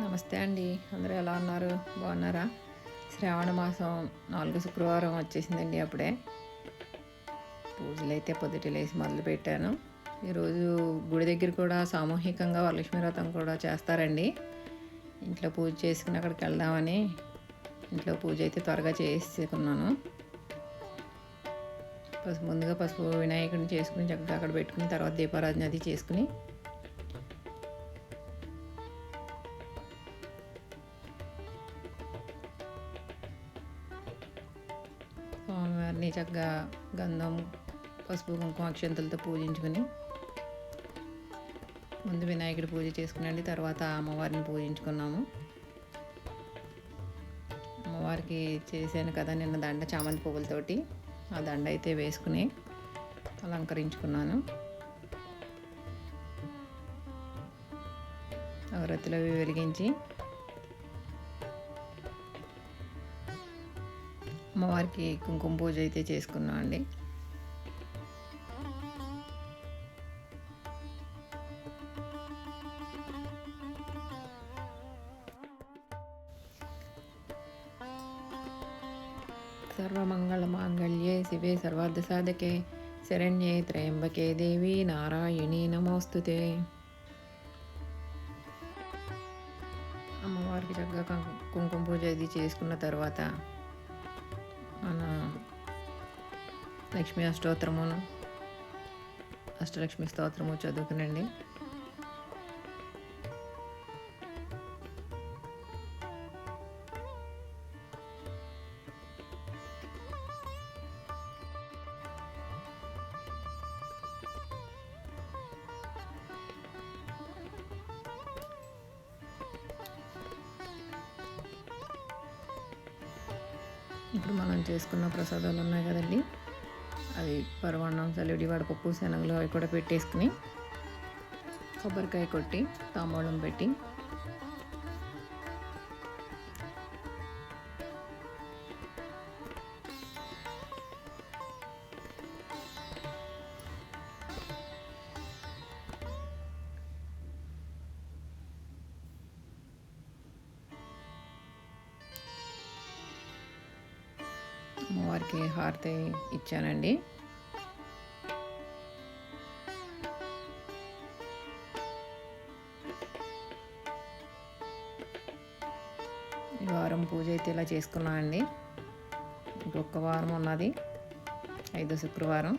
నమస్తే అండి. అందరూ ఎలా ఉన్నారు? బాగున్నారా? శ్రావణ మాసం నాలుగు శుక్రవారం వచ్చేసిందండి అప్పుడే. పూజలు అయితే పొద్దుట లేసి మొదలు పెట్టాను. ఈరోజు గుడి దగ్గర కూడా సామూహికంగా వరలక్ష్మి వ్రతం కూడా చేస్తారండి. ఇంట్లో పూజ చేసుకుని అక్కడికి వెళ్దామని ఇంట్లో పూజ అయితే త్వరగా చేసుకున్నాను పసుపు ముందుగా పసుపు వినాయకుడిని చేసుకుని చక్కగా అక్కడ పెట్టుకుని తర్వాత దీపారాధన అది చేసుకుని అన్నీ చక్కగా గంధం పసుపు కుంకుమ అక్షంతలతో పూజించుకుని ముందు వినాయకుడి పూజ చేసుకునండి. తర్వాత అమ్మవారిని పూజించుకున్నాము. అమ్మవారికి చేశాను కదా నిన్న దండ చామంతి పువ్వులతోటి. ఆ దండ అయితే వేసుకుని అలంకరించుకున్నాను. అగరత్తులు అవి వెలిగించి అమ్మవారికి కుంకుమ పూజ అయితే చేసుకున్నాం అండి. సర్వమంగళమాంగళ్యే శివే సర్వార్థసాధకే శరణ్యే త్రయంబకే దేవి నారాయణి నమోస్తుతే. అమ్మవారికి చక్కగా కుంకుమ పూజ ఇది చేసుకున్న తర్వాత మన లక్ష్మీ అష్టోత్తరమును అష్టలక్ష్మి స్తోత్రము చదువుకునండి. ఇప్పుడు మనం చేసుకున్న ప్రసాదాలు ఉన్నాయి కదండి. అవి పరమాన్నం సెలవిడి వడపప్పు శనగలు అవి కూడా పెట్టేసుకుని కొబ్బరికాయ కొట్టి తాంబూలం పెట్టి అమ్మవారికి హారతి ఇచ్చానండి. ఈ వారం పూజ అయితే ఇలా చేసుకున్నామండి ఇంకొక వారం ఉన్నది. ఐదో శుక్రవారం.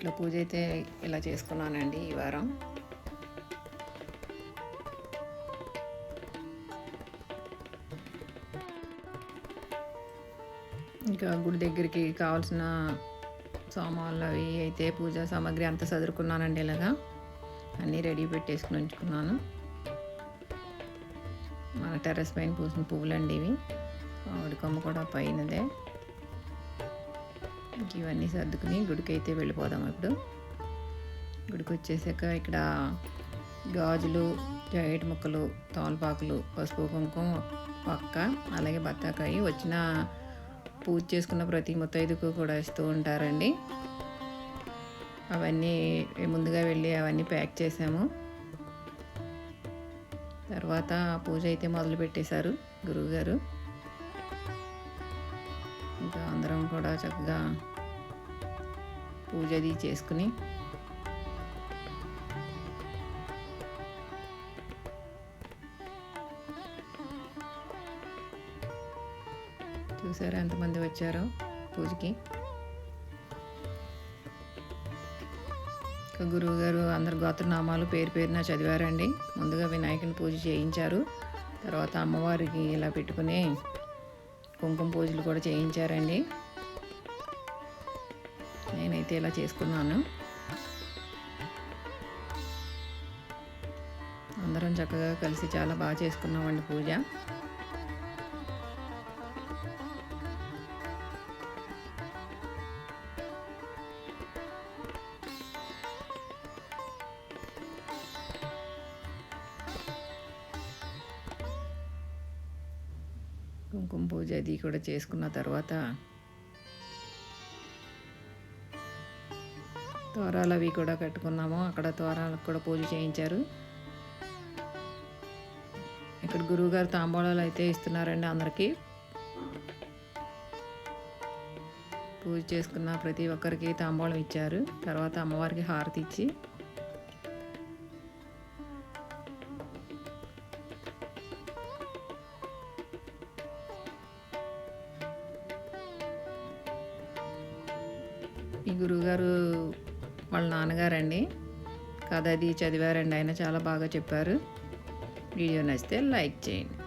ఇంట్లో పూజ అయితే ఇలా చేసుకున్నానండి ఈ వారం. ఇంకా గుడి దగ్గరికి కావాల్సిన సామాన్లు అవి అయితే పూజా సామాగ్రి అంతా చదువుకున్నానండి ఇలాగా. అన్నీ రెడీ పెట్టేసుకుని ఉంచుకున్నాను. మన టెర్రస్ పైన పూసిన పువ్వులండి ఇవి. ఆవిడ కొమ్మ కూడా పైనదే. ఇంక ఇవన్నీ సర్దుకుని గుడికి అయితే వెళ్ళిపోదాం ఇప్పుడు. గుడికి వచ్చేసాక ఇక్కడ గాజులు జాకెట్ ముక్కలు తోలపాకులు పసుపు కుంకుమ పక్క అలాగే బత్తాకాయ వచ్చిన పూజ చేసుకున్న ప్రతి ముత్తైదుకు కూడా ఇస్తూ ఉంటారండి. అవన్నీ ముందుగా వెళ్ళి అవన్నీ ప్యాక్ చేసాము. తర్వాత పూజ అయితే మొదలు పెట్టేశారు గురువుగారు. ఇంకా అందరం కూడా చక్కగా పూజ అది చేసుకుని. చూసారా ఎంతమంది వచ్చారో పూజకి? గురువు గారు అందరు గోత్రనామాలు పేరు పేరున చదివారండి. ముందుగా వినాయకుని పూజ చేయించారు. తర్వాత అమ్మవారికి ఇలా పెట్టుకుని కుంకుమ పూజలు కూడా చేయించారండి. నేనైతే ఇలా చేసుకున్నాను. అందరం చక్కగా కలిసి చాలా బాగా చేసుకున్నామండి పూజ. కుంకుమ పూజ అది కూడా చేసుకున్న తర్వాత తోరాలు అవి కూడా కట్టుకున్నాము. అక్కడ తోరాలకు కూడా పూజ చేయించారు. ఇక్కడ గురువుగారు తాంబూలాలు అయితే ఇస్తున్నారండి అందరికీ. పూజ చేసుకున్న ప్రతి ఒక్కరికి తాంబూలం ఇచ్చారు. తర్వాత అమ్మవారికి హారతి ఇచ్చి ఈ గురువుగారు వాళ్ళ నాన్నగారండి. కథ అది చదివారండి. ఆయన చాలా బాగా చెప్పారు. వీడియో నచ్చితే లైక్ చేయండి.